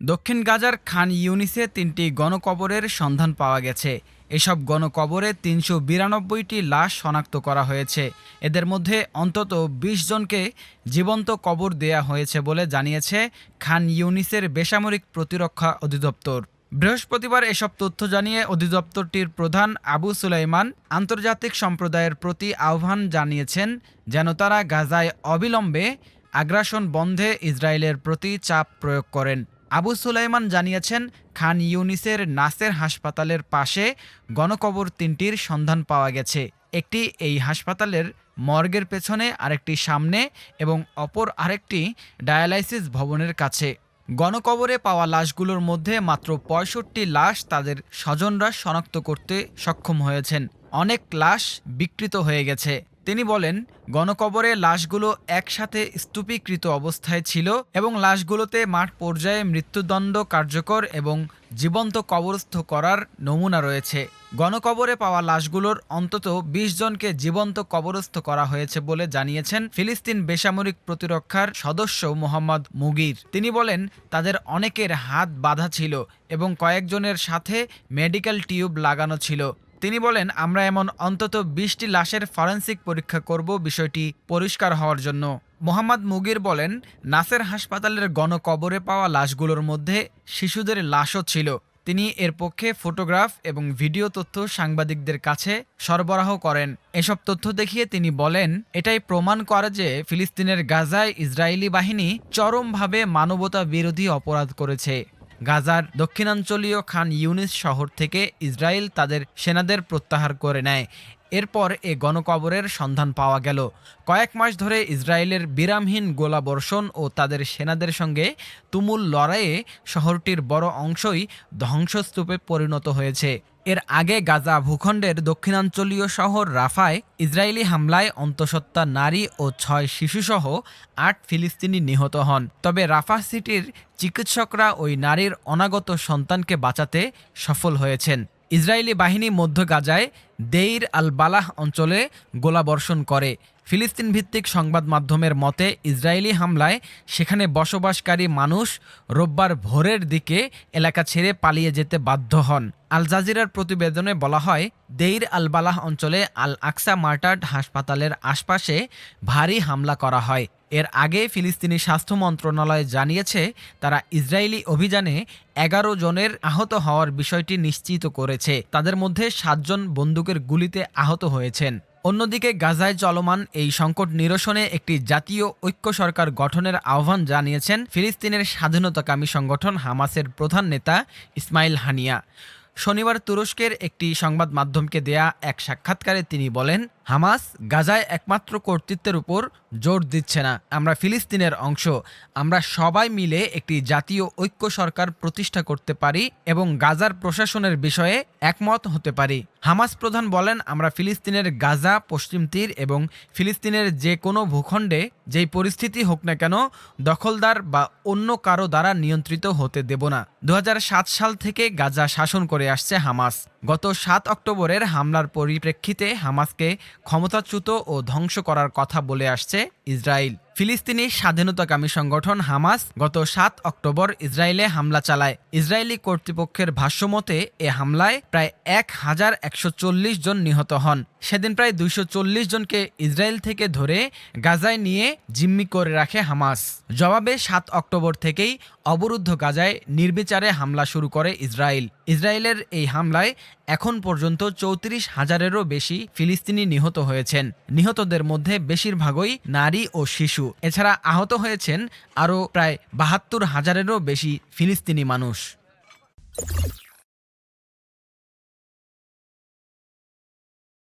দক্ষিণ গাজার খান ইউনিসে তিনটি গণকবরের সন্ধান পাওয়া গেছে। এসব গণকবরে তিনশো বিরানব্বইটি লাশ শনাক্ত করা হয়েছে। এদের মধ্যে অন্তত ২০ জনকে জীবন্ত কবর দেয়া হয়েছে বলে জানিয়েছে খান ইউনিসের বেসামরিক প্রতিরক্ষা অধিদপ্তর। বৃহস্পতিবার এসব তথ্য জানিয়ে অধিদপ্তরটির প্রধান আবু সুলাইমান আন্তর্জাতিক সম্প্রদায়ের প্রতি আহ্বান জানিয়েছেন যেন তারা গাজায় অবিলম্বে আগ্রাসন বন্ধে ইসরায়েলের প্রতি চাপ প্রয়োগ করেন। আবু সুলাইমান জানিয়েছেন, খান ইউনিসের নাসের হাসপাতালের পাশে গণকবর তিনটির সন্ধান পাওয়া গেছে। একটি এই হাসপাতালের মর্গের পেছনে, আরেকটি সামনে এবং অপর আরেকটি ডায়ালাইসিস ভবনের কাছে। গণকবরে পাওয়া লাশগুলোর মধ্যে মাত্র পঁয়ষট্টি লাশ তাদের স্বজনরা শনাক্ত করতে সক্ষম হয়েছেন। অনেক লাশ বিকৃত হয়ে গেছে। তিনি বলেন, গণকবরে লাশগুলো একসাথে স্তূপীকৃত অবস্থায় ছিল এবং লাশগুলোতে মাঠ পর্যায়ে মৃত্যুদণ্ড কার্যকর এবং জীবন্ত কবরস্থ করার নমুনা রয়েছে। গণকবরে পাওয়া লাশগুলোর অন্তত ২০ জনকে জীবন্ত কবরস্থ করা হয়েছে বলে জানিয়েছেন ফিলিস্তিন বেসামরিক প্রতিরক্ষার সদস্য মোহাম্মদ মুগির। তিনি বলেন, তাদের অনেকের হাত বাঁধা ছিল এবং কয়েকজনের সাথে মেডিকেল টিউব লাগানো ছিল। তিনি বলেন, আমরা এমন অন্তত বিশটি লাশের ফরেন্সিক পরীক্ষা করব বিষয়টি পরিষ্কার হওয়ার জন্য। মোহাম্মদ মুগির বলেন, নাসের হাসপাতালের গণকবরে পাওয়া লাশগুলোর মধ্যে শিশুদের লাশও ছিল। তিনি এর পক্ষে ফটোগ্রাফ এবং ভিডিও তথ্য সাংবাদিকদের কাছে সরবরাহ করেন। এসব তথ্য দেখিয়ে তিনি বলেন, এটাই প্রমাণ করে যে ফিলিস্তিনের গাজায় ইসরায়েলি বাহিনী চরমভাবে মানবতা বিরোধী অপরাধ করেছে। গাজার দক্ষিণাঞ্চলীয় খান ইউনিস শহর থেকে ইসরায়েল তাদের সেনাদের প্রত্যাহার করে নেয়। এরপর এ গণকবরের সন্ধান পাওয়া গেল। কয়েক মাস ধরে ইসরায়েলের বিরামহীন গোলাবর্ষণ ও তাদের সেনাদের সঙ্গে তুমুল লড়াইয়ে শহরটির বড় অংশই ধ্বংসস্তূপে পরিণত হয়েছে। এর আগে গাজা ভূখণ্ডের দক্ষিণাঞ্চলীয় শহর রাফায় ইসরায়েলি হামলায় অন্তঃসত্ত্বা নারী ও ছয় শিশুসহ আট ফিলিস্তিনি নিহত হন। তবে রাফা সিটির চিকিৎসকরা ওই নারীর অনাগত সন্তানকে বাঁচাতে সফল হয়েছেন। ইসরায়েলি বাহিনী মধ্য গাজায় দেইর আল বালাহ অঞ্চলে গোলাবর্ষণ করে। ফিলিস্তিন ভিত্তিক সংবাদ মাধ্যমের মতে, ইসরায়েলি হামলায় সেখানে বসবাসকারী মানুষ রোববার ভোরের দিকে এলাকা ছেড়ে পালিয়ে যেতে বাধ্য হন। আল জাজিরার প্রতিবেদনে বলা হয়, দেইর আল বালাহ অঞ্চলে আল আকসা মার্টার্ড হাসপাতালের আশপাশে ভারী হামলা করা হয়। এর আগে ফিলিস্তিনি স্বাস্থ্য মন্ত্রণালয় জানিয়েছে, তারা ইসরায়েলি অভিযানে এগারো জনের আহত হওয়ার বিষয়টি নিশ্চিত করেছে। তাদের মধ্যে সাতজন বন্দুকের গুলিতে আহত হয়েছেন। অন্যদিকে গাজায় চলমান এই সংকট নিরসনে একটি জাতীয় ঐক্য সরকার গঠনের আহ্বান জানিয়েছেন ফিলিস্তিনের স্বাধীনতাকামী সংগঠন হামাসের প্রধান নেতা ইসমাইল হানিয়া। শনিবার তুরস্কের একটি সংবাদ মাধ্যমকে দেয়া এক সাক্ষাৎকারে তিনি বলেন হামাস গাজায় একমাত্র কর্তৃত্বের উপর জোর দিচ্ছে না। আমরা ফিলিস্তিনের অংশ। আমরা সবাই মিলে একটি জাতীয় ঐক্য সরকার প্রতিষ্ঠা করতে পারি এবং গাজার প্রশাসনের বিষয়ে একমত হতে পারি। হামাস প্রধান বলেন, আমরা ফিলিস্তিনের গাজা, পশ্চিম তীর এবং ফিলিস্তিনের যে কোনো ভূখণ্ডে যেই পরিস্থিতি হোক না কেন দখলদার বা অন্য কারও দ্বারা নিয়ন্ত্রিত হতে দেব না। দু হাজার সাত সাল থেকে গাজা শাসন করে আসছে হামাস। গত সাত অক্টোবরের হামলার পরিপ্রেক্ষিতে হামাসকে ক্ষমতাচ্যুত ও ধ্বংস করার কথা বলে আসছে ইসরায়েল। ফিলিস্তিনি স্বাধীনতাকামী সংগঠন হামাস গত সাত অক্টোবর ইসরায়েলে হামলা চালায়। ইসরায়েলি কর্তৃপক্ষের ভাষ্যমতে এ হামলায় প্রায় এক হাজার একশো চল্লিশ জন নিহত হন। সেদিন প্রায় দুইশো চল্লিশ জনকে ইসরায়েল থেকে ধরে গাজায় নিয়ে জিম্মি করে রাখে হামাস। জবাবে সাত অক্টোবর থেকেই অবরুদ্ধ গাজায় নির্বিচারে হামলা শুরু করে ইসরায়েল। ইসরায়েলের এই হামলায় এখন পর্যন্ত চৌত্রিশ হাজারেরও বেশি ফিলিস্তিনি নিহত হয়েছেন। নিহতদের মধ্যে বেশিরভাগই নারী ও শিশু। এছাড়া আহত হয়েছেন আরও প্রায় বাহাত্তর হাজারেরও বেশি ফিলিস্তিনি মানুষ।